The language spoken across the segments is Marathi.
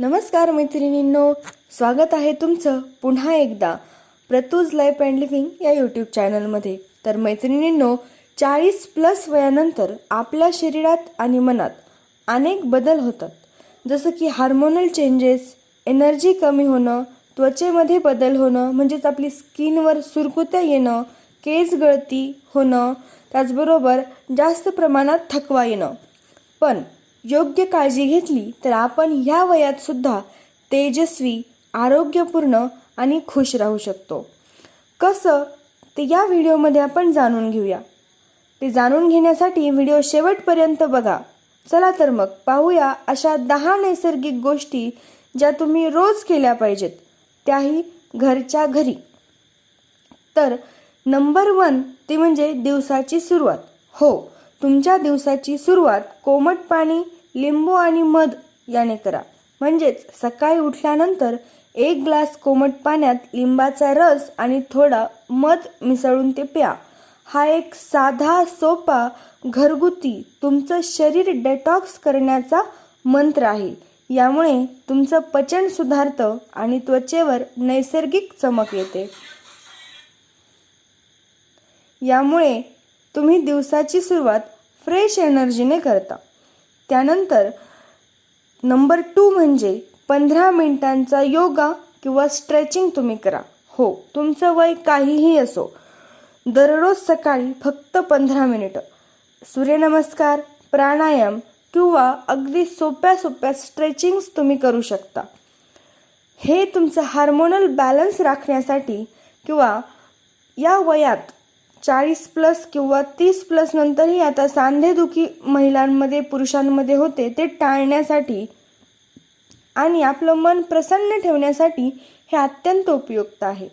नमस्कार मैत्रिणींनो स्वागत आहे तुमचं पुन्हा एकदा प्रतूज लाईफ अँड लिव्हिंग या यूट्यूब चॅनलमध्ये तर मैत्रिणींनो चाळीस प्लस वयानंतर आपल्या शरीरात आणि मनात अनेक बदल होतात. जसं की हार्मोनल चेंजेस एनर्जी कमी होणं त्वचेमध्ये बदल होणं म्हणजेच आपली स्किनवर सुरकुत्या येणं केस गळती होणं त्याचबरोबर जास्त प्रमाणात थकवा येणं. पण योग्य काळजी घेतली तर आपण ह्या वयात सुद्धा तेजस्वी आरोग्यपूर्ण आणि खुश राहू शकतो. कसं? ते या व्हिडिओमध्ये आपण जाणून घेऊया. ते जाणून घेण्यासाठी व्हिडिओ शेवटपर्यंत बघा. चला तर मग पाहूया अशा दहा नैसर्गिक गोष्टी ज्या तुम्ही रोज केल्या पाहिजेत. त्याही घरच्या घरी. तर नंबर वन ते म्हणजे दिवसाची सुरुवात. हो तुमच्या दिवसाची सुरुवात कोमट पाणी लिंबू आणि मध याने करा. म्हणजेच सकाळी उठल्यानंतर एक ग्लास कोमट पाण्यात लिंबाचा रस आणि थोडा मध मिसळून ते प्या. हा एक साधा सोपा घरगुती तुमचं शरीर डेटॉक्स करण्याचा मंत्र आहे. यामुळे तुमचं पचन सुधारतं आणि त्वचेवर नैसर्गिक चमक येते. यामुळे तुम्ही दिवसाची सुरुवात फ्रेश एनर्जीने करता. त्यानंतर नंबर टू म्हणजे पंधरा मिनिटांचा योगा किंवा स्ट्रेचिंग तुम्ही करा. हो तुमचं वय काहीही असो दररोज सकाळी फक्त पंधरा मिनिटं. सूर्यनमस्कार प्राणायाम किंवा अगदी सोप्या सोप्या स्ट्रेचिंग्स तुम्ही करू शकता. हे तुमचं हार्मोनल बॅलन्स राखण्यासाठी किंवा या वयात चाळीस प्लस किंवा तीस प्लस नंतरही आता सांधेदुखी महिलांमध्ये पुरुषांमध्ये होते ते टाळण्यासाठी आणि आपलं मन प्रसन्न ठेवण्यासाठी हे अत्यंत उपयुक्त आहे.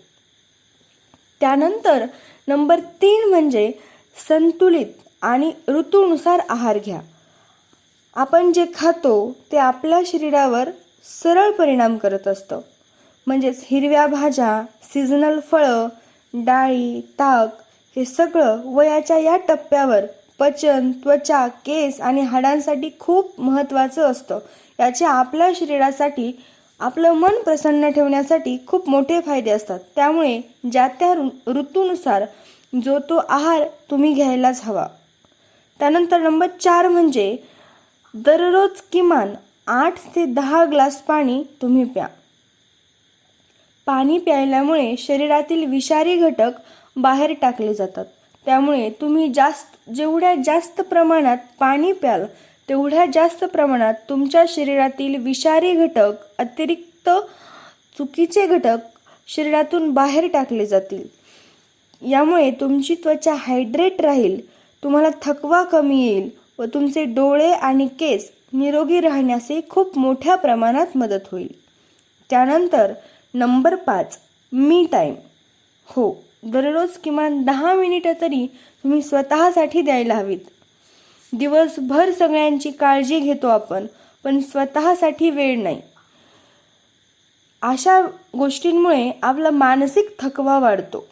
त्यानंतर नंबर तीन म्हणजे संतुलित आणि ऋतूनुसार आहार घ्या. आपण जे खातो ते आपल्या शरीरावर सरळ परिणाम करत असतं. म्हणजेच हिरव्या भाज्या सीझनल फळं डाळी ताक हे सगळं वयाच्या या टप्प्यावर पचन त्वचा केस आणि हाडांसाठी खूप महत्त्वाचं असतं. याचे आपल्या शरीरासाठी आपलं मन प्रसन्न ठेवण्यासाठी खूप मोठे फायदे असतात. त्यामुळे ज्या त्या ऋतूनुसार जो तो आहार तुम्ही घ्यायलाच हवा. त्यानंतर नंबर चार म्हणजे दररोज किमान आठ ते दहा ग्लास पाणी तुम्ही प्या. पाणी प्यायल्यामुळे शरीरातील विषारी घटक बाहेर टाकले जातात. त्यामुळे तुम्ही जास्त जेवढ्या जास्त प्रमाणात पाणी प्याल तेवढ्या जास्त प्रमाणात तुमच्या शरीरातील विषारी घटक अतिरिक्त चुकीचे घटक शरीरातून बाहेर टाकले जातील. यामुळे तुमची त्वचा हायड्रेट राहील तुम्हाला थकवा कमी येईल व तुमचे डोळे आणि केस निरोगी राहण्यासही खूप मोठ्या प्रमाणात मदत होईल. त्यानंतर नंबर पाच मी टाईम हो. दररोज किमान दहा मिनिटं तरी तुम्ही स्वतःसाठी द्यायला हवीत. दिवसभर सगळ्यांची काळजी घेतो आपण पण स्वतःसाठी वेळ नाही. अशा गोष्टींमुळे आपला मानसिक थकवा वाढतो.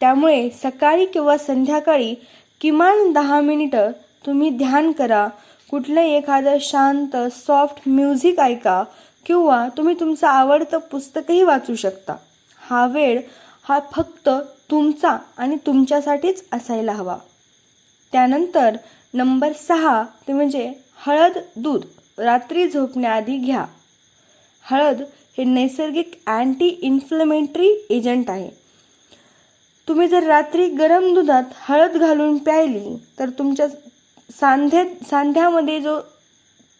त्यामुळे सकाळी किंवा संध्याकाळी किमान दहा मिनिटं तुम्ही ध्यान करा. कुठलं एखादं शांत सॉफ्ट म्युझिक ऐका किंवा तुम्ही तुमचं आवडतं पुस्तकही वाचू शकता. हा वेळ हा फक्त तुमचा आणि तुमच्यासाठीच असायला हवा. त्यानंतर नंबर सहा ते म्हणजे हळद दूध रात्री झोपण्याआधी घ्या. हळद हे नैसर्गिक अँटी इन्फ्लेमेंटरी एजंट आहे. तुम्ही जर रात्री गरम दुधात हळद घालून प्यायली तर तुमच्या सांधे सांध्यामध्ये जो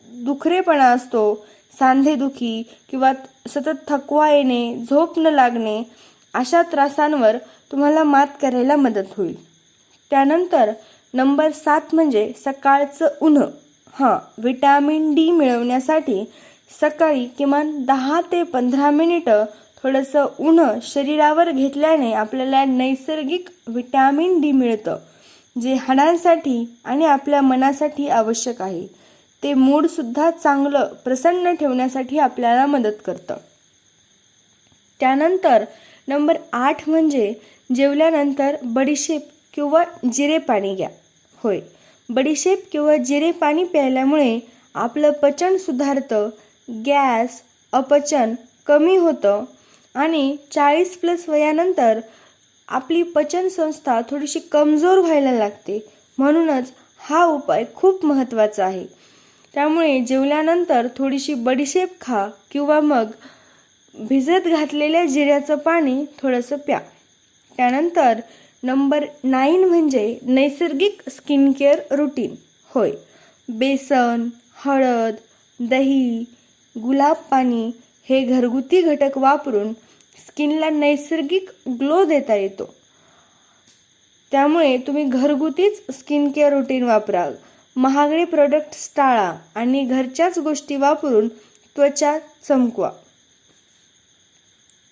दुखरेपणा असतो सांधेदुखी किंवा सतत थकवा येणे झोप न लागणे अशा त्रासांवर तुम्हाला मात करायला मदत होईल. त्यानंतर नंबर सात म्हणजे सकाळचं उन्ह. हां विटॅमिन डी मिळवण्यासाठी सकाळी किमान दहा ते पंधरा मिनिटं थोडंसं उन्ह शरीरावर घेतल्याने आपल्याला नैसर्गिक विटॅमिन डी मिळतं जे हाडांसाठी आणि आपल्या मनासाठी आवश्यक आहे. ते मूडसुद्धा चांगलं प्रसन्न ठेवण्यासाठी आपल्याला मदत करतं. त्यानंतर नंबर आठ म्हणजे जेवल्यानंतर बडीशेप किंवा जिरे पाणी घ्या. होय. बडीशेप किंवा जिरे पाणी प्यायल्यामुळे आपलं पचन सुधारतं गॅस अपचन कमी होतं आणि चाळीस प्लस वयानंतर आपली पचनसंस्था थोडीशी कमजोर व्हायला लागते. म्हणूनच हा उपाय खूप महत्त्वाचा आहे. त्यामुळे जेवल्यानंतर थोडीशी बडीशेप खा किंवा मग भिजत घातलेल्या जिऱ्याचं पाणी थोडंसं प्या. त्यानंतर नंबर नाईन म्हणजे नैसर्गिक स्किन केअर रुटीन. होय. बेसन हळद दही गुलाब पाणी हे घरगुती घटक वापरून स्किनला नैसर्गिक ग्लो देता येतो. त्यामुळे तुम्ही घरगुतीच स्किन केअर रुटीन वापरा महागडे प्रोडक्ट्स टाळा आणि घरच्याच गोष्टी वापरून त्वचा चमकवा.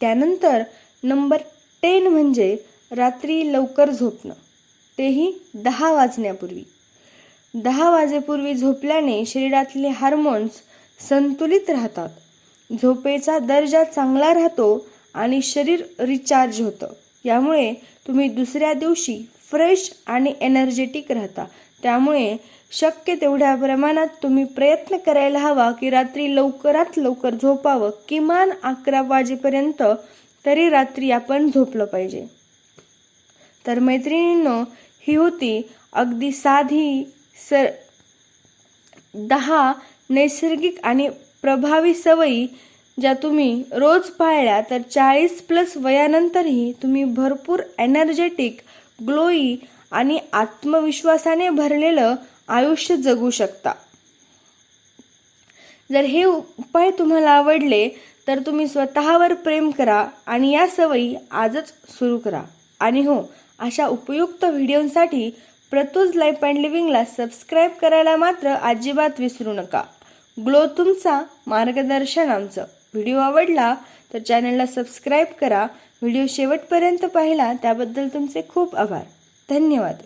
त्यानंतर नंबर टेन म्हणजे रात्री लवकर झोपणं. तेही दहा वाजण्यापूर्वी. दहा वाजेपूर्वी झोपल्याने शरीरातले हार्मोन्स संतुलित राहतात. झोपेचा दर्जा चांगला राहतो आणि शरीर रिचार्ज होतं. यामुळे तुम्ही दुसऱ्या दिवशी फ्रेश आणि एनर्जेटिक राहता. त्यामुळे शक्य तेवढ्या प्रमाणात तुम्ही प्रयत्न करायला हवा की रात्री लवकरात लवकर झोपावं. किमान अकरा वाजेपर्यंत तरी रात्री आपण झोपलं पाहिजे. तर मैत्रिणींनो ही होती अगदी साधी सर दहा नैसर्गिक आणि प्रभावी सवयी ज्या तुम्ही रोज पाळल्या तर चाळीस प्लस वयानंतरही तुम्ही भरपूर एनर्जेटिक ग्लोई आणि आत्मविश्वासाने भरलेलं आयुष्य जगू शकता. जर हे उपाय तुम्हाला आवडले तर तुम्ही स्वतःवर प्रेम करा आणि या सवयी आजच सुरू करा. आणि हो अशा उपयुक्त व्हिडिओंसाठी प्रतूज लाईफ अँड लिव्हिंगला सबस्क्राईब करायला मात्र अजिबात विसरू नका. ग्लो तुमचा मार्गदर्शन आमचं. व्हिडिओ आवडला तर चॅनलला सबस्क्राईब करा. व्हिडिओ शेवटपर्यंत पाहिला त्याबद्दल तुमचे खूप आभार. धन्यवाद.